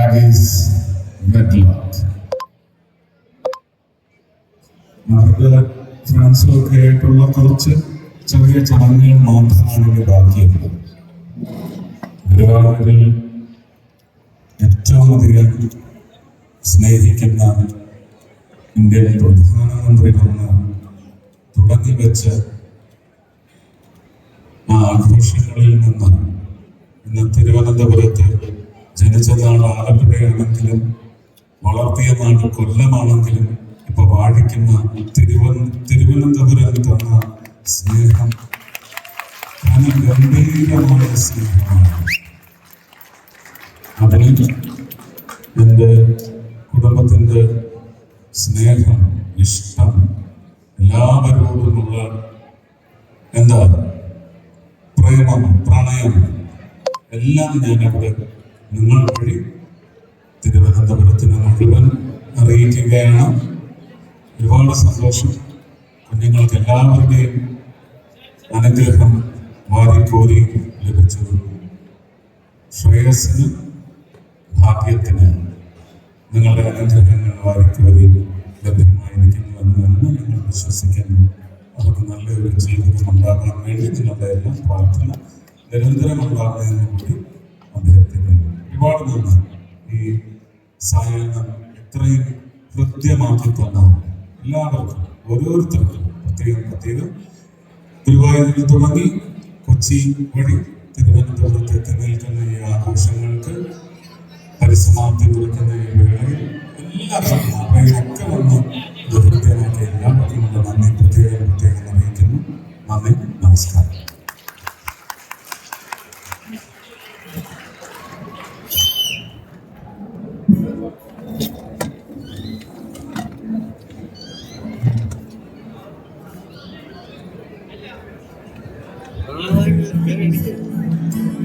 that is wedlock. അവരുടെ ഫ്രണ്ട്സൊക്കെ ആയിട്ടുള്ള കുറച്ച് ചെറിയ ചടങ്ങുകൾ മാത്രമാണ് ബാക്കിയുള്ളത് ഗുരുവായൂരിൽ ഏറ്റവും അധികം സ്നേഹിക്കുന്ന ഇന്ത്യയിലെ പ്രധാനമന്ത്രി വന്ന് തുടങ്ങി വെച്ച് ആ ആഘോഷങ്ങളിൽ നിന്ന് ഇന്ന് തിരുവനന്തപുരത്ത് ജനിച്ച നാട് ആലപ്പുഴയാണെങ്കിലും വളർത്തിയ നാട് കൊല്ലമാണെങ്കിലും ഇപ്പൊ വാഴിക്കുന്ന തിരുവൻ തിരുവനന്തപുരം തന്ന സ്നേഹം. ഗംഭീരമായ സ്നേഹമാണ്. അതിന് എന്റെ കുടുംബത്തിന്റെ സ്നേഹം ഇഷ്ടം എല്ലാവരോടുമുള്ള എന്താ? പ്രേമം പ്രണയം എല്ലാം ഞാൻ അവിടെ നിങ്ങൾ വഴി തിരുവനന്തപുരത്തിന് മുഴുവൻ അറിയിക്കുകയാണ്. ഒരുപാട് സന്തോഷം. കുഞ്ഞുങ്ങൾക്ക് എല്ലാവരുടെയും അനുഗ്രഹം വാരിക്കോരി ലഭിച്ചത് ശ്രേയസ്സിന് ഭാഗ്യത്തിന് നിങ്ങളുടെ അനുഗ്രഹങ്ങൾ വാരിക്കോരി ലഭ്യമായിരിക്കുന്നുവെന്ന് തന്നെ ഞങ്ങൾ വിശ്വസിക്കുന്നു. അവർക്ക് നല്ലൊരു ജീവിതം ഉണ്ടാകാൻ വേണ്ടി നിങ്ങളുടെ എല്ലാം പ്രാർത്ഥന നിരന്തരം ഉണ്ടാകുന്നതിനു കൂടി ഒരുപാട് ഈ സായാഹ്നം എത്രയും കൃത്യമാക്കി തന്ന എല്ലാവർക്കും ഓരോരുത്തർക്കും പ്രത്യേകം പ്രത്യേകം ഗുരുവായൂരിൽ തുടങ്ങി കൊച്ചി വഴി തിരുവനന്തപുരത്ത് എത്തി നിൽക്കുന്ന ഈ ആഘോഷങ്ങൾക്ക് പരിസമാപ്തി കുറിക്കുന്ന ഈ വേളയിൽ എല്ലാവർക്കും 계 획.